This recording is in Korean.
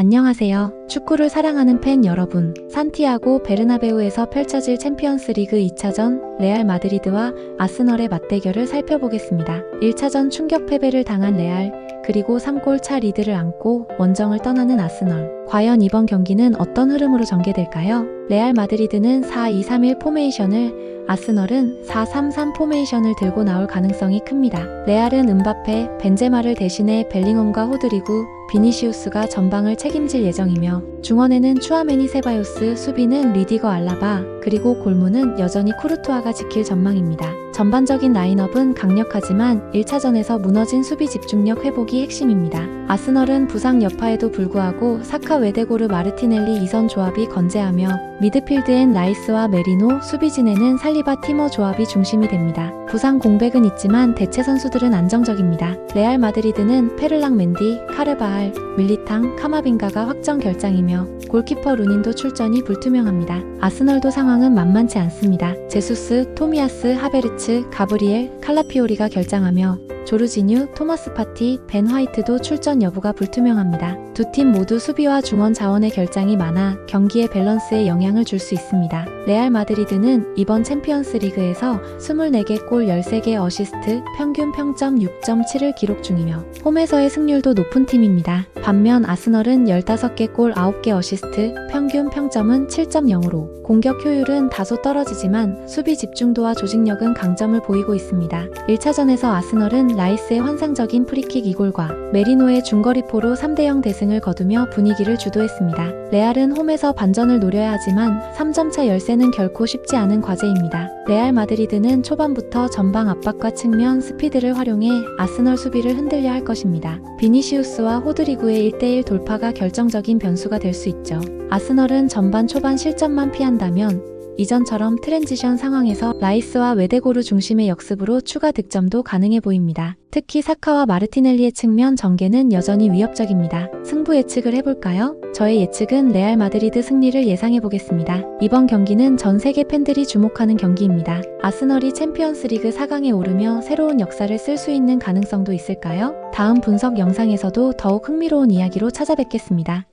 안녕하세요. 축구를 사랑하는 팬 여러분. 산티아고 베르나베우에서 펼쳐질 챔피언스 리그 2차전 레알 마드리드와 아스널의 맞대결을 살펴보겠습니다. 1차전 충격 패배를 당한 레알, 그리고 3골 차 리드를 안고 원정을 떠나는 아스널. 과연 이번 경기는 어떤 흐름으로 전개될까요? 레알 마드리드는 4-2-3-1 포메이션을 아스널은 4-3-3 포메이션을 들고 나올 가능성이 큽니다. 레알은 은바페, 벤제마를 대신해 벨링엄과 호드리구, 비니시우스가 전방을 책임질 예정이며 중원에는 추아메니 세바요스, 수비는 리디거 알라바, 그리고 골무는 여전히 쿠르투아가 지킬 전망입니다. 전반적인 라인업은 강력하지만 1차전에서 무너진 수비 집중력 회복이 핵심입니다. 아스널은 부상 여파에도 불구하고 사카 웨데고르 마르티넬리 이선 조합이 건재하며 미드필드엔 라이스와 메리노, 수비진에는 살리바 티머 조합이 중심이 됩니다. 부상 공백은 있지만 대체 선수들은 안정적입니다. 레알 마드리드는 페를랑 맨디, 카르바알, 밀리탕, 카마빈가가 확정 결장이며 골키퍼 루닌도 출전이 불투명합니다. 아스널도 상황은 만만치 않습니다. 제수스, 토미아스, 하베르츠, 가브리엘, 칼라피오리가 결장하며 조르지뉴, 토마스 파티, 벤 화이트도 출전 여부가 불투명합니다. 두 팀 모두 수비와 중원 자원의 결장이 많아 경기의 밸런스에 영향을 줄 수 있습니다. 레알 마드리드는 이번 챔피언스 리그에서 24개 골 13개 어시스트, 평균 평점 6.7을 기록 중이며 홈에서의 승률도 높은 팀입니다. 반면 아스널은 15개 골 9개 어시스트, 평균 평점은 7.0으로 공격 효율은 다소 떨어지지만 수비 집중도와 조직력은 강점을 보이고 있습니다. 1차전에서 아스널은 라이스의 환상적인 프리킥 2골과 메리노의 중거리포로 3대0 대승을 거두며 분위기를 주도했습니다. 레알은 홈에서 반전을 노려야 하지만 3점차 열세는 결코 쉽지 않은 과제입니다. 레알 마드리드는 초반부터 전방 압박과 측면 스피드를 활용해 아스널 수비를 흔들려 할 것입니다. 비니시우스와 호드리구의 1대1 돌파가 결정적인 변수가 될 수 있죠. 아스널은 전반 초반 실점만 피한다면 이전처럼 트랜지션 상황에서 라이스와 웨데고르 중심의 역습으로 추가 득점도 가능해 보입니다. 특히 사카와 마르티넬리의 측면 전개는 여전히 위협적입니다. 승부 예측을 해볼까요? 저의 예측은 레알 마드리드 승리를 예상해 보겠습니다. 이번 경기는 전 세계 팬들이 주목하는 경기입니다. 아스널이 챔피언스 리그 4강에 오르며 새로운 역사를 쓸 수 있는 가능성도 있을까요? 다음 분석 영상에서도 더욱 흥미로운 이야기로 찾아뵙겠습니다.